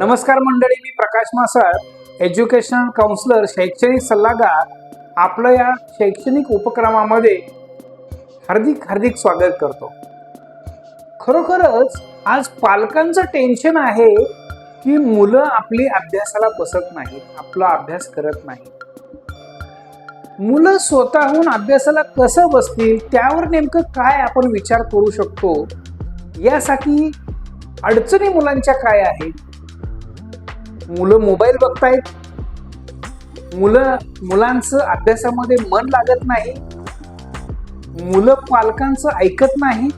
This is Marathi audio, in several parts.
नमस्कार मंडळी मी प्रकाश मासाळ एज्युकेशनल काउन्सिलर शैक्षणिक सल्लागार. आपलं या शैक्षणिक उपक्रमामध्ये हार्दिक हार्दिक स्वागत करतो. खरोखरच आज पालकांचं टेन्शन आहे की मुलं आपली अभ्यासाला बसत नाहीत आपला अभ्यास करत नाहीत. मुलं स्वतःहून अभ्यासाला कसं बसतील त्यावर नेमकं काय आपण विचार करू शकतो? यासाठी अडचणी मुलांच्या काय आहेत? मुलं मोबाईल बघतायत. मुलं मुलांचं अभ्यासामध्ये मन लागत नाही. मुलं पालकांचं ऐकत नाही.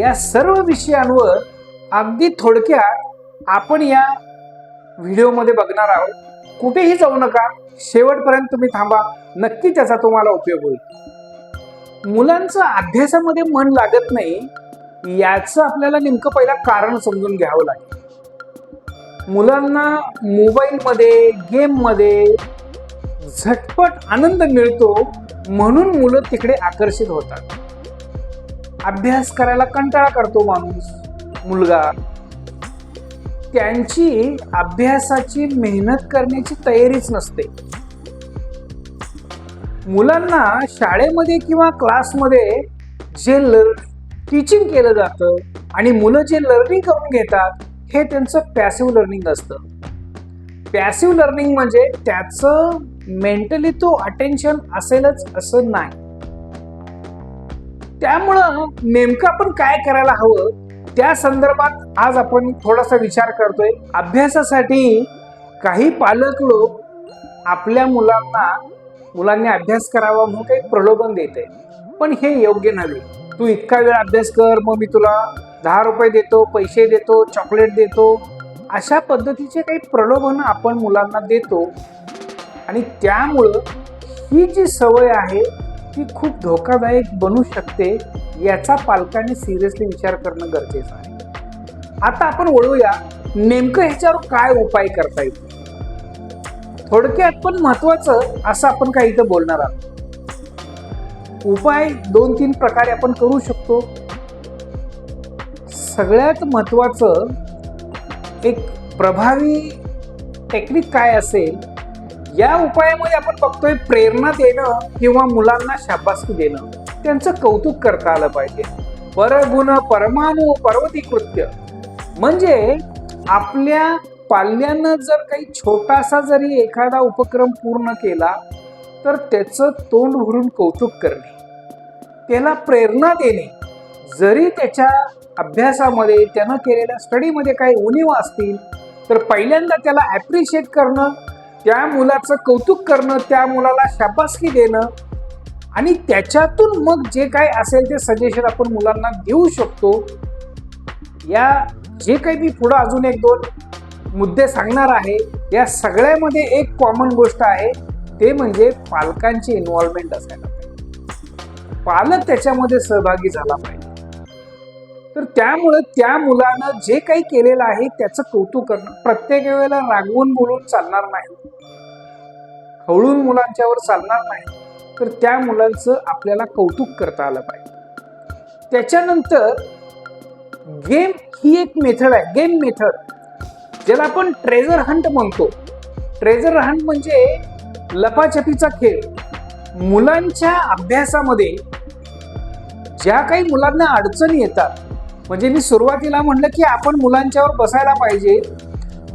या सर्व विषयांवर अगदी थोडक्यात आपण या व्हिडिओमध्ये बघणार आहोत. कुठेही जाऊ नका. शेवटपर्यंत तुम्ही थांबा. नक्की त्याचा तुम्हाला उपयोग होईल. मुलांचं अभ्यासामध्ये मन लागत नाही याचं आपल्याला नेमकं पहिला कारण समजून घ्यावं लागेल. मुलांना मोबाईलमध्ये गेममध्ये झटपट आनंद मिळतो म्हणून मुलं तिकडे आकर्षित होतात. अभ्यास करायला कंटाळा करतो माणूस मुलगा. त्यांची अभ्यासाची मेहनत करण्याची तयारीच नसते. मुलांना शाळेमध्ये किंवा क्लासमध्ये जे लर टीचिंग केलं जातं आणि मुलं जे लर्निंग करून घेतात हे त्यांचं पॅसिव्ह लर्निंग असतं. पॅसिव्ह लर्निंग म्हणजे त्याचं मेंटली तो अटेन्शन असेलच असं नाही. त्यामुळं नेमकं आपण काय करायला हवं? त्या संदर्भात आज आपण थोडासा विचार करतोय. अभ्यासासाठी काही पालक लोक आपल्या मुलांना मुलांनी अभ्यास करावा म्हणून काही प्रलोभन देते पण हे योग्य नव्हे. तू इतका वेळ अभ्यास कर मग मी तुला दहा रुपये देतो पैसे देतो चॉकलेट देतो. अशा पद्धतीचे काही प्रलोभन आपण मुलांना देतो. आणि त्यामुळं ही जी सवय आहे ती खूप धोकादायक बनू शकते याचा पालकांनी सिरियसली विचार करणं गरजेचं आहे. आता आपण वळूया नेमकं ह्याच्यावर काय उपाय करता येईल? थोडक्यात पण महत्वाचं असं आपण काही इथं बोलणार आहोत. उपाय दोन तीन प्रकारे आपण करू शकतो. सगळ्यात महत्त्वाचं एक प्रभावी टेक्निक काय असेल या उपायामध्ये आपण बघतोय प्रेरणा देणं किंवा मुलांना शाबासकी देणं. त्यांचं कौतुक करता आलं पाहिजे. परगुण परमाणु पर्वती कृत्य. म्हणजे आपल्या पाल्यानं जर काही छोटासा जरी एखादा उपक्रम पूर्ण केला तर त्याचं तोंड भरून कौतुक करणे. त्याला प्रेरणा देणे. जरी त्याच्या अभ्यासामध्ये त्यानं केलेल्या स्टडीमध्ये काही उणीव असतील तर पहिल्यांदा त्याला ॲप्रिशिएट करणं त्या मुलाचं कौतुक करणं त्या मुलाला शाबासकी देणं आणि त्याच्यातून मग जे काय असेल ते सजेशन आपण मुलांना देऊ शकतो. या जे काही मी पुढं अजून एक दोन मुद्दे सांगणार आहे या सगळ्यामध्ये एक कॉमन गोष्ट आहे ते म्हणजे पालकांची इन्व्हॉल्वमेंट असायला पाहिजे. पालक त्याच्यामध्ये सहभागी झाला पाहिजे. तर त्यामुळं त्या मुलानं जे काही केलेलं आहे त्याचं कौतुक करणं. प्रत्येक वेळेला रागवून बोलून चालणार नाही. खवळून मुलांच्यावर चालणार नाही. तर त्या मुलांचं आपल्याला कौतुक करता आलं पाहिजे. त्याच्यानंतर गेम ही एक मेथड आहे. गेम मेथड ज्याला आपण ट्रेझर हंट म्हणतो. ट्रेझर हंट म्हणजे लपाछपीचा खेळ. मुलांच्या अभ्यासामध्ये ज्या काही मुलांना अडचणी येतात म्हणजे मी सुरुवातीला म्हणलं की आपण मुलांच्यावर बसायला पाहिजे.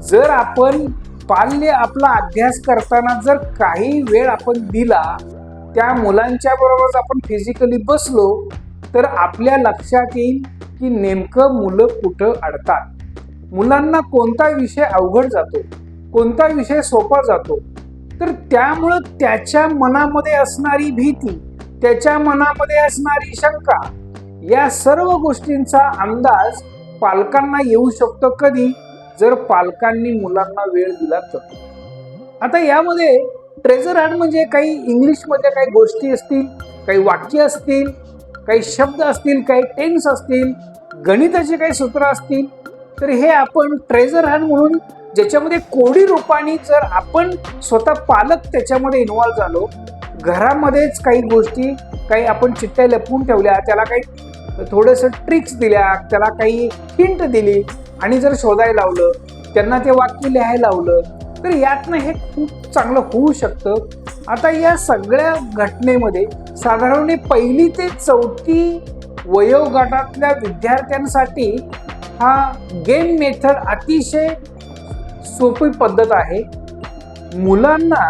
जर आपण पाल्य आपला अभ्यास करताना जर काही वेळ आपण दिला त्या मुलांच्या बरोबर आपण फिजिकली बसलो तर आपल्या लक्षात येईल की नेमकं मुलं कुठं अडतात. मुलांना कोणता विषय अवघड जातो कोणता विषय सोपा जातो तर त्यामुळं त्याच्या मनामध्ये असणारी भीती त्याच्या मनामध्ये असणारी शंका या सर्व गोष्टींचा अंदाज पालकांना येऊ शकतो कधी? जर पालकांनी मुलांना वेळ दिला तर. आता यामध्ये ट्रेझर हँड म्हणजे काही इंग्लिशमध्ये काही गोष्टी असतील काही वाक्य असतील काही शब्द असतील काही टेन्स असतील गणिताचे काही सूत्र असतील तर हे आपण ट्रेझर हँड म्हणून ज्याच्यामध्ये कोडी रूपाने जर आपण स्वतः पालक त्याच्यामध्ये इन्व्हॉल्व झालो घरामध्येच काही गोष्टी काही आपण चिठ्ठ्या लपवून ठेवल्या त्याला काही थोडंसं ट्रिक्स दिल्या त्याला काही हिंट दिली आणि जर शोधायला लावलं त्यांना ते वाक्य लिहायला लावलं तर यातनं हे खूप चांगलं होऊ शकतं. आता या सगळ्या घटनेमध्ये साधारण पहिली ते चौथी वयोगटातल्या विद्यार्थ्यांसाठी हा गेम मेथड अतिशय सोपी पद्धत आहे. मुलांना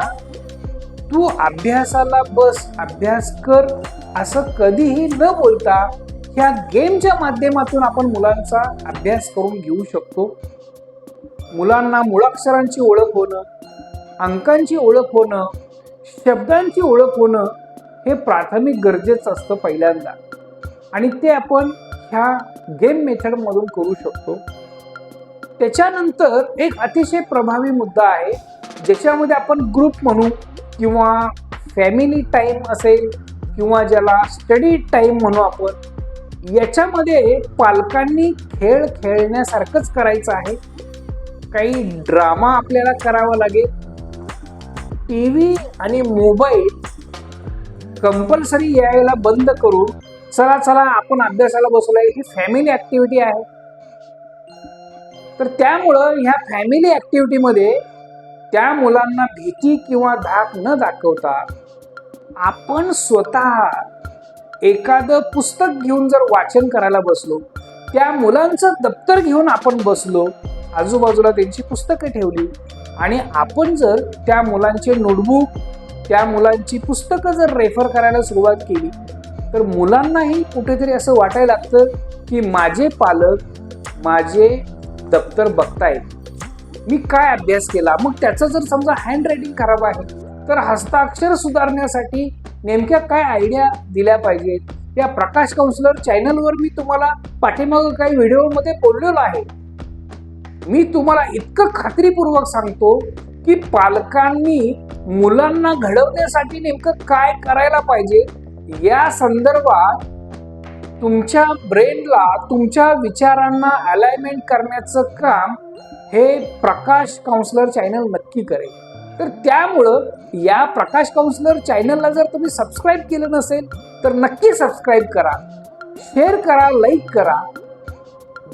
तू अभ्यासाला बस अभ्यास कर असं कधीही न बोलता ह्या गेमच्या माध्यमातून आपण मुलांचा अभ्यास करून घेऊ शकतो. मुलांना मुळाक्षरांची ओळख होणं अंकांची ओळख होणं शब्दांची ओळख होणं हे प्राथमिक गरजेचं असतं पहिल्यांदा. आणि ते आपण ह्या गेम मेथडमधून करू शकतो. त्याच्यानंतर एक अतिशय प्रभावी मुद्दा आहे ज्याच्यामध्ये आपण ग्रुप म्हणू किंवा फॅमिली टाईम असेल किंवा ज्याला स्टडी टाईम म्हणू आपण याच्यामध्ये पालकांनी खेळ खेळण्यासारखंच करायचं आहे. काही ड्रामा आपल्याला करावा लागेल. टी व्ही आणि मोबाईल कंपल्सरी यायला बंद करून चला चला आपण अभ्यासाला बसलोय ही फॅमिली ॲक्टिव्हिटी आहे. तर त्यामुळं ह्या फॅमिली ॲक्टिव्हिटीमध्ये त्या मुलांना भीती किंवा धाक न दाखवता आपण स्वतः एखादं पुस्तक घेऊन जर वाचन करायला बसलो त्या मुलांचं दप्तर घेऊन आपण बसलो आजूबाजूला त्यांची पुस्तकं ठेवली आणि आपण जर त्या मुलांचे नोटबुक त्या मुलांची पुस्तकं जर रेफर करायला सुरुवात केली तर मुलांनाही कुठेतरी असं वाटायला लागतं की माझे पालक माझे दप्तर बघतायत. मी काय अभ्यास केला? मग त्याचं जर समजा हँड रायटिंग खराब आहे तर हस्ताक्षर सुधारण्यासाठी नेमक्या काय आयडिया दिल्या पाहिजेत? या प्रकाश काउन्सिलर चॅनलवर मी तुम्हाला पाठीमागं काही व्हिडिओमध्ये बोललेलो आहे. मी तुम्हाला इतकं खात्रीपूर्वक सांगतो की पालकांनी मुलांना घडवण्यासाठी नेमकं काय करायला पाहिजे? या संदर्भात तुमच्या ब्रेनला तुमच्या विचारांना अलाइनमेंट करण्याचं काम हे प्रकाश काउन्सिलर चॅनल नक्की करेल. तर त्यामुळं या प्रकाश काउन्सिलर चॅनलला जर तुम्ही सबस्क्राईब केलं नसेल तर नक्की सबस्क्राईब करा. शेअर करा लाईक करा.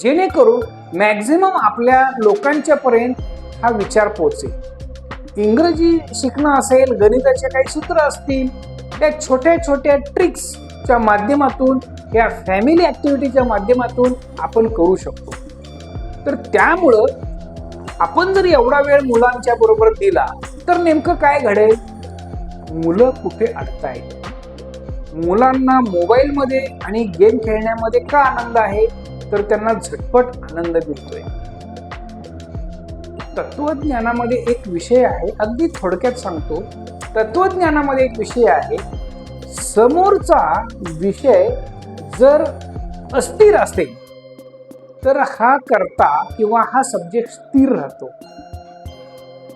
जेणेकरून मॅक्झिमम आपल्या लोकांच्यापर्यंत हा विचार पोचेल इंग्रजी शिकणं असेल गणिताचे काही सूत्र असतील त्या छोट्या छोट्या ट्रिक्सच्या माध्यमातून या फॅमिली ॲक्टिव्हिटीच्या माध्यमातून आपण करू शकतो. तर त्यामुळं आपण जर एवढा वेळ मुलांच्या बरोबर दिला तर नेमकं काय घडेल? मुलं कुठे अडतायत? मुलांना मोबाईलमध्ये आणि गेम खेळण्यामध्ये का आनंद आहे? तर त्यांना झटपट आनंद मिळतोय. तत्वज्ञानामध्ये एक विषय आहे अगदी थोडक्यात सांगतो. तत्वज्ञानामध्ये एक विषय आहे समोरचा विषय जर अस्थिर असेल तर हा करता किंवा हा सब्जेक्ट स्थिर राहतो.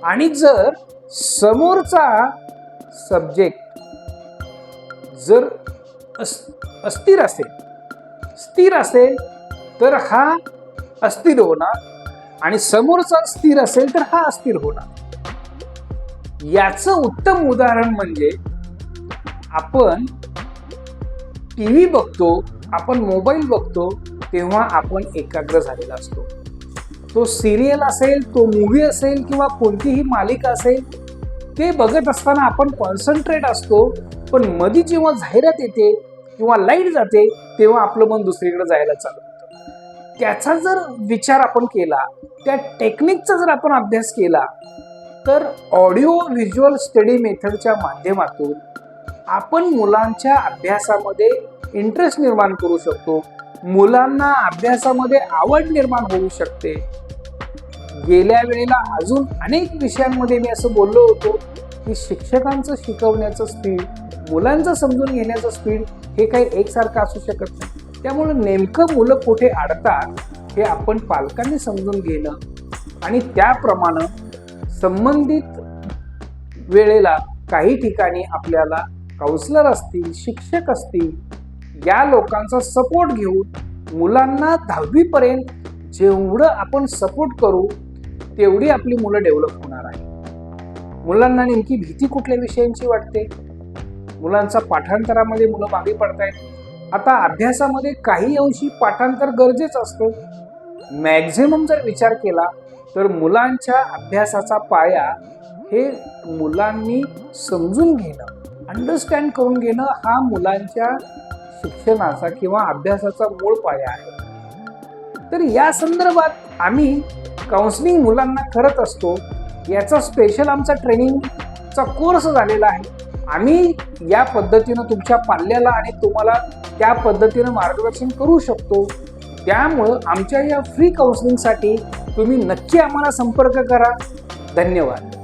आणि जर समोरचा सब्जेक्ट जर अस अस्थिर असेल स्थिर असेल तर हा अस्थिर होणार आणि समोरचा स्थिर असेल तर हा अस्थिर होणार. याचं उत्तम उदाहरण म्हणजे आपण टी व्ही बघतो आपण मोबाईल बघतो तेव्हा आपण एकाग्र झालेला असतो. तो सिरियल असेल तो मूवी असेल किंवा कोणतीही मालिका असेल ते बघत असताना आपण कॉन्सन्ट्रेट असतो पण मधी जेव्हा जाहिरात येते किंवा लाइट जाते तेव्हा आपलं मन दुसरीकडे जायला चालू त्याचा जर विचार आपण केला त्या टेक्निकचा जर आपण अभ्यास केला तर ऑडिओ व्हिज्युअल स्टडी मेथडच्या माध्यमातून आपण मुलांच्या अभ्यासामध्ये इंटरेस्ट निर्माण करू शकतो. मुलांना अभ्यासामध्ये आवड निर्माण होऊ शकते. गेल्या वेळेला अजून अनेक विषयांमध्ये मी असं बोललो होतो की शिक्षकांचं शिकवण्याचं स्पीड मुलांचं समजून घेण्याचं स्पीड हे काही एकसारखं असू शकत नाही. त्यामुळे नेमकं मुलं कुठे अडतात हे आपण पालकांनी समजून घेणं आणि त्याप्रमाणे संबंधित वेळेला काही ठिकाणी आपल्याला काउन्सलर असतील शिक्षक असतील या लोकांचा सपोर्ट घेऊन मुलांना दहावीपर्यंत जेवढं आपण सपोर्ट करू तेवढी आपली मुलं डेव्हलप होणार आहे मुलांना नेमकी भीती कुठल्या विषयांची वाटते? मुलांचा पाठांतरामध्ये मुलं मागे पडतायत. आता अभ्यासामध्ये काही अंशी पाठांतर गरजेचं असतं. मॅक्झिमम जर विचार केला तर मुलांच्या अभ्यासाचा पाया हे मुलांनी समजून घेणं अंडरस्टँड करून घेणं हा मुलांच्या शिक्षणाचा किंवा अभ्यासाचा मूळ पाया आहे. तर या संदर्भात आम्ही काउन्सिलिंग मुलांना करत असतो. याचा स्पेशल आमचा ट्रेनिंगचा कोर्स झालेला आहे. आम्ही या पद्धतीनं तुमच्या पाल्याला आणि तुम्हाला त्या पद्धतीनं मार्गदर्शन करू शकतो. त्यामुळं आमच्या या फ्री काउन्सिलिंगसाठी तुम्ही नक्की आम्हाला संपर्क करा. धन्यवाद.